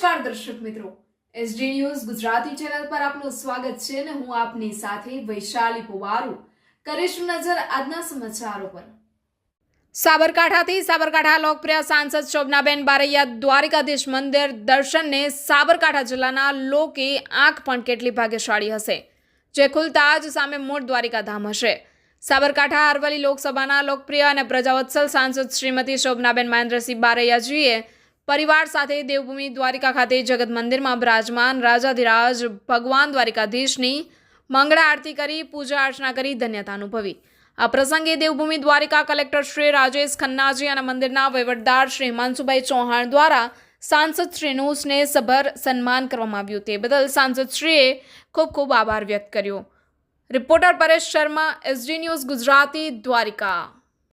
નમસ્કાર દર્શક મિત્રો. એસડી ન્યૂઝ ગુજરાતી ચેનલ પર આપનું સ્વાગત છે અને હું આપની સાથે વૈશાલી પુવારુ. કરીશું નજર આજના સમાચારો પર. સાબરકાંઠાથી સાબરકાંઠા લોકપ્રિય સાંસદ શોભનાબેન બારૈયા દ્વારિકાધીશ મંદિર દર્શનને સાબરકાંઠા જિલ્લાના લોકે આંખ પણ કેટલી ભાગ્યશાળી હશે? જે ખુલતા જ સામે મૂળ દ્વારિકા ધામ હશે. સાબરકાંઠા અરવલ્લી લોકસભાના લોકપ્રિય અને પ્રજાવત્સલ સાંસદ શ્રીમતી શોભનાબેન મહેન્દ્રસિંહ બારૈયાજીએ પરિવાર સાથે દેવભૂમિ દ્વારિકા ખાતે જગત મંદિરમાં બિરાજમાન રાજાધિરાજ ભગવાન દ્વારિકાધીશની મંગળા આરતી કરી, પૂજા અર્ચના કરી, ધન્યતા અનુભવી. આ પ્રસંગે દેવભૂમિ દ્વારિકા કલેક્ટર શ્રી રાજેશ ખન્નાજી અને મંદિરના વહીવટદાર શ્રી હિમાંશુભાઈ ચૌહાણ દ્વારા સાંસદ શ્રીનું સ્નેહસભર સન્માન કરવામાં આવ્યું. તે બદલ સાંસદ શ્રીએ ખૂબ ખૂબ આભાર વ્યક્ત કર્યો. Reporter Paresh Sharma, SD news Gujarati Dwarka.